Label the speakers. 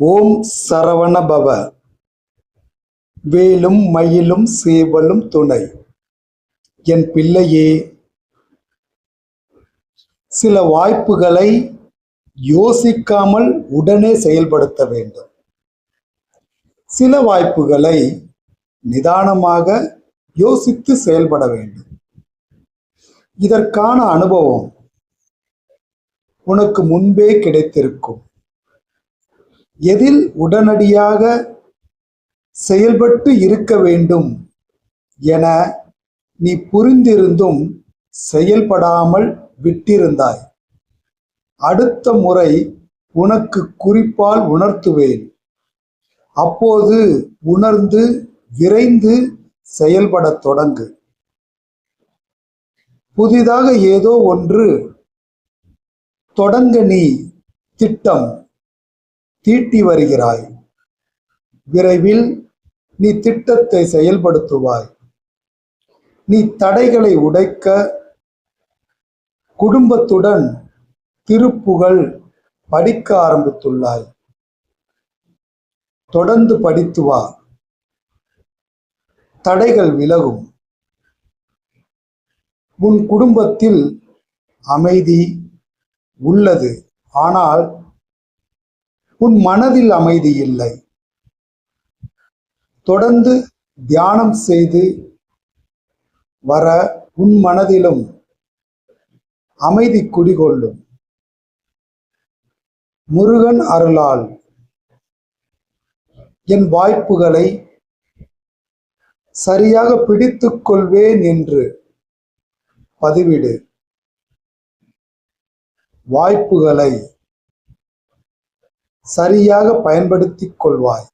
Speaker 1: ஓம் சரவண பவ வேலும் மயிலும் சேவலும் துணை. என் பிள்ளையே சில வாய்ப்புகளை யோசிக்காமல் உடனே செயல்படுத்த வேண்டும். சில வாய்ப்புகளை நிதானமாக யோசித்து செயல்பட வேண்டும். இதற்கான அனுபவம் உனக்கு முன்பே கிடைத்திருக்கும். எதில் உடனடியாக செயல்பட்டு இருக்க வேண்டும் என நீ புரிந்திருந்தும் செயல்படாமல் விட்டிருந்தாய். அடுத்த முறை உனக்கு குறிப்பால் உணர்த்துவேன். அப்போது உணர்ந்து விரைந்து செயல்படத் தொடங்கு. புதிதாக ஏதோ ஒன்று தொடங்க நீ திட்டம். தீட்டி வருகிறாய். விரைவில் நீ திட்டத்தை செயல்படுத்துவாய். நீ தடைகளை உடைக்க குடும்பத்துடன் திருப்புகழ் படிக்க ஆரம்பித்துள்ளாய். தொடர்ந்து படித்து வா. தடைகள் விலகும். உன் குடும்பத்தில் அமைதி உள்ளது. ஆனால் உன் மனதில் அமைதி இல்லை. தொடர்ந்து தியானம் செய்து வர உன் மனதிலும் அமைதி குடிகொள்ளும். முருகன் அருளால் என் வாய்ப்புகளை சரியாக பிடித்து கொள்வேன் என்று பதிவிடு. வாய்ப்புகளை சரியாக பயன்படுத்திக் கொள்வாய்.